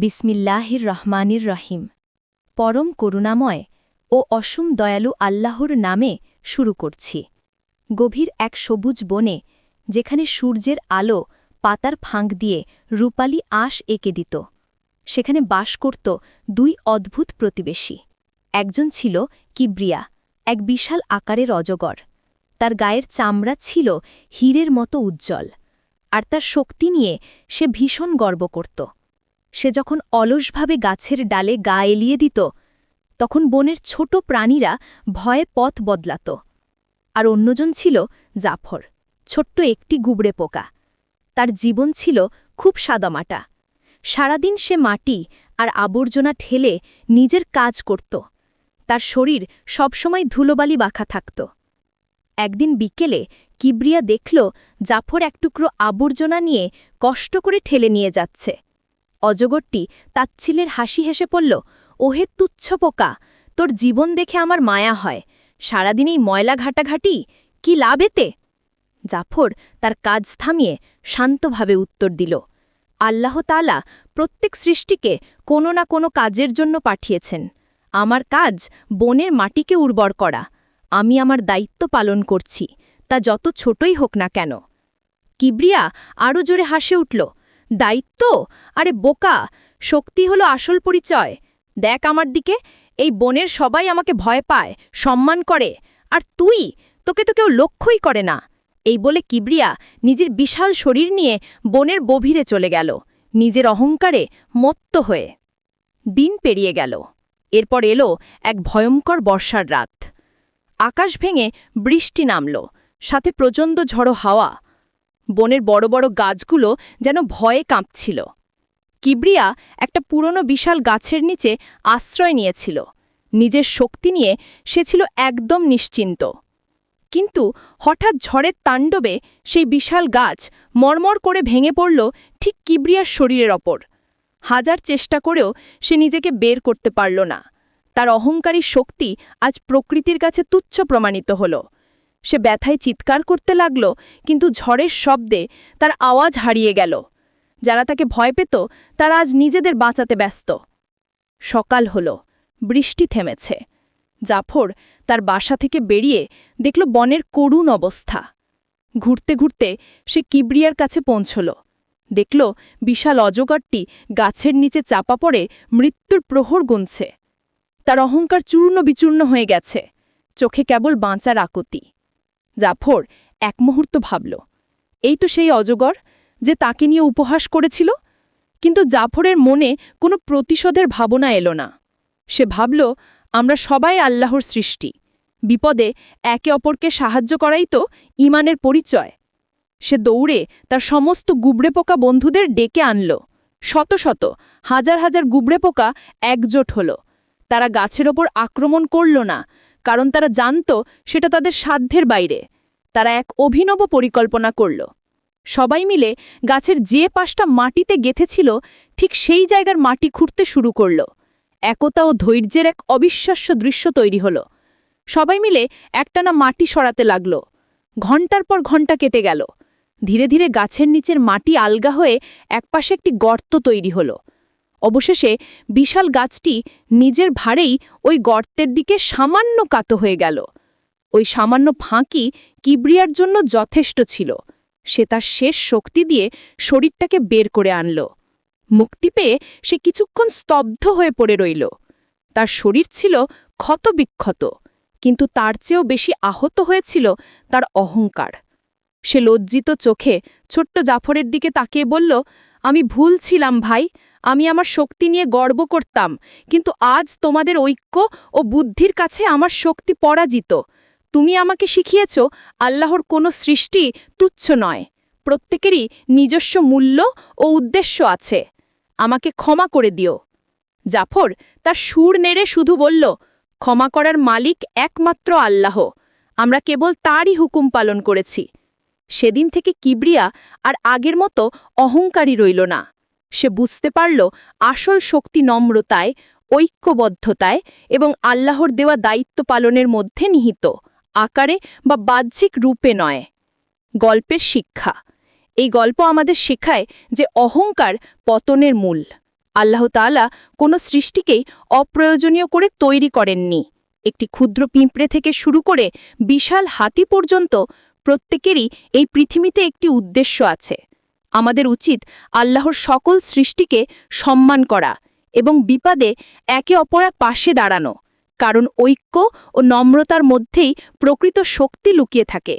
বিসমিল্লাহির রহমানির রহিম। পরম করুণাময় ও অসীম দয়ালু আল্লাহর নামে শুরু করছি। গভীর এক সবুজ বনে, যেখানে সূর্যের আলো পাতার ফাঁক দিয়ে রূপালি আশ এঁকে দিত। সেখানে বাস করত দুই অদ্ভুত প্রতিবেশী। একজন ছিল কিব্রিয়া, এক বিশাল আকারের অজগর। তার গায়ের চামড়া ছিল হীরের মতো উজ্জ্বল। আর তার শক্তি নিয়ে সে ভীষণ গর্ব করত। সে যখন অলসভাবে গাছের ডালে গা এলিয়ে দিত, তখন বনের ছোট প্রাণীরা ভয়ে পথ বদলাত। আর অন্যজন ছিল জাফর, ছোট্ট একটি গুবড়ে পোকা। তার জীবন ছিল খুব সাদামাটা। সারাদিন সে মাটি আর আবর্জনা ঠেলে নিজের কাজ করত। তার শরীর সবসময় ধুলোবালি বাখা থাকত। একদিন বিকেলে কিবরিয়া দেখল জাফর এক টুকরো আবর্জনা নিয়ে কষ্ট করে ঠেলে নিয়ে যাচ্ছে। অজগরটি তাচ্ছিলের হাসি হেসে পড়ল, ওহে তুচ্ছ পোকা, তোর জীবন দেখে আমার মায়া হয়। সারাদিন এই ময়লা ঘাটাঘাটি, কি লাভ এতে? জাফর তার কাজ থামিয়ে শান্তভাবে উত্তর দিল, আল্লাহ তালা প্রত্যেক সৃষ্টিকে কোনো না কোনো কাজের জন্য পাঠিয়েছেন। আমার কাজ বনের মাটিকে উর্বর করা। আমি আমার দায়িত্ব পালন করছি, তা যত ছোটই হোক না কেন। কিবরিয়া আরও জোরে হাসে উঠল দায়িত্ব? আরে বোকা, শক্তি হলো আসল পরিচয়। দেখ আমার দিকে, এই বনের সবাই আমাকে ভয় পায়, সম্মান করে। আর তুই? তোকে তো কেউ লক্ষ্যই করে না। এই বলে কিবরিয়া নিজের বিশাল শরীর নিয়ে বনের গভীরে চলে গেল। নিজের অহংকারে মত্ত হয়ে দিন পেরিয়ে গেল। এরপর এলো এক ভয়ঙ্কর বর্ষার রাত। আকাশ ভেঙে বৃষ্টি নামল। সাথে প্রচণ্ড ঝড়ো হাওয়া। বনের বড় বড় গাছগুলো যেন ভয়ে কাঁপছিল। কিবরিয়া একটা পুরনো বিশাল গাছের নিচে আশ্রয় নিয়েছিল। নিজের শক্তি নিয়ে সে ছিল একদম নিশ্চিন্ত। কিন্তু হঠাৎ ঝড়ের তাণ্ডবে সেই বিশাল গাছ মরমর করে ভেঙে পড়ল ঠিক কিবরিয়ার শরীরের ওপর। হাজার চেষ্টা করেও সে নিজেকে বের করতে পারল না। তার অহংকারী শক্তি আজ প্রকৃতির কাছে তুচ্ছ প্রমাণিত হল। সে ব্যথায় চিৎকার করতে লাগল, কিন্তু ঝড়ের শব্দে তার আওয়াজ হারিয়ে গেল। যারা তাকে ভয় পেত, তারা আজ নিজেদের বাঁচাতে ব্যস্ত। সকাল হল, বৃষ্টি থেমেছে। জাফর তার বাসা থেকে বেরিয়ে দেখল বনের করুণ অবস্থা। ঘুরতে ঘুরতে সে কিবরিয়ার কাছে পৌঁছল। দেখল বিশাল অজগরটি গাছের নিচে চাপা পড়ে মৃত্যুর প্রহর গুনছে। তার অহংকার চূর্ণ বিচূর্ণ হয়ে গেছে। চোখে কেবল বাঁচার আকতি। জাফর এক মুহূর্ত ভাবল, এই তো সেই অজগর যে তাকে নিয়ে উপহাস করেছিল? কিন্তু জাফরের মনে কোনো প্রতিশোধের ভাবনা এলো না। সে ভাবল, আমরা সবাই আল্লাহর সৃষ্টি। বিপদে একে অপরকে সাহায্য করাই তো ইমানের পরিচয়। সে দৌড়ে তার সমস্ত গুবড়ে পোকা বন্ধুদের ডেকে আনল। শত শত, হাজার হাজার গুবড়ে পোকা একজোট হল। তারা গাছের ওপর আক্রমণ করল না। কারণ তারা জানত সেটা তাদের সাধ্যের বাইরে। তারা এক অভিনব পরিকল্পনা করল। সবাই মিলে গাছের যে পাশটা মাটিতে গেথেছিল, ঠিক সেই জায়গার মাটি খুঁড়তে শুরু করল। একতা ও ধৈর্যের এক অবিশ্বাস্য দৃশ্য তৈরি হল। সবাই মিলে একটানা মাটি সরাতে লাগল। ঘণ্টার পর ঘণ্টা কেটে গেল। ধীরে ধীরে গাছের নিচের মাটি আলগা হয়ে একপাশে একটি গর্ত তৈরি হল। অবশেষে বিশাল গাছটি নিজের ভারেই ওই গর্তের দিকে সামান্য কাত হয়ে গেল। ওই সামান্য ফাঁকি কিবরিয়ার জন্য যথেষ্ট ছিল। সে তার শেষ শক্তি দিয়ে শরীরটাকে বের করে আনল। মুক্তি পেয়ে সে কিছুক্ষণ স্তব্ধ হয়ে পড়ে রইল। তার শরীর ছিল ক্ষতবিক্ষত, কিন্তু তার চেয়েও বেশি আহত হয়েছিল তার অহংকার। সে লজ্জিত চোখে ছোট্ট জাফরের দিকে তাকিয়ে বলল, আমি ভুল ছিলাম ভাই আমি আমার শক্তি নিয়ে গর্ব করতাম, কিন্তু আজ তোমাদের ঐক্য ও বুদ্ধির কাছে আমার শক্তি পরাজিত। তুমি আমাকে শিখিয়েছ, আল্লাহর কোনো সৃষ্টি তুচ্ছ নয়। প্রত্যেকেরই নিজস্ব মূল্য ও উদ্দেশ্য আছে। আমাকে ক্ষমা করে দিও। জাফর তার সুর নেড়ে শুধু বলল, ক্ষমা করার মালিক একমাত্র আল্লাহ। আমরা কেবল তারই হুকুম পালন করেছি। সেদিন থেকে কিবরিয়া আর আগের মতো অহংকারী রইল না। সে বুঝতে পারল আসল শক্তি নম্রতায়, ঐক্যবদ্ধতায় এবং আল্লাহর দেওয়া দায়িত্ব পালনের মধ্যে নিহিত, আকারে বা বাহ্যিক রূপে নয়। গল্পের শিক্ষা। এই গল্প আমাদের শেখায় যে অহংকার পতনের মূল। আল্লাহ তাআলা কোনো সৃষ্টিকেই অপ্রয়োজনীয় করে তৈরি করেননি। একটি ক্ষুদ্র পিঁপড়ে থেকে শুরু করে বিশাল হাতি পর্যন্ত প্রত্যেকেরই এই পৃথিবীতে একটি উদ্দেশ্য আছে। আমাদের উচিত আল্লাহর সকল সৃষ্টিকে সম্মান করা এবং বিপাদে একে অপরের পাশে দাঁড়ানো, কারণ ঐক্য ও নম্রতার মধ্যেই প্রকৃত শক্তি লুকিয়ে থাকে।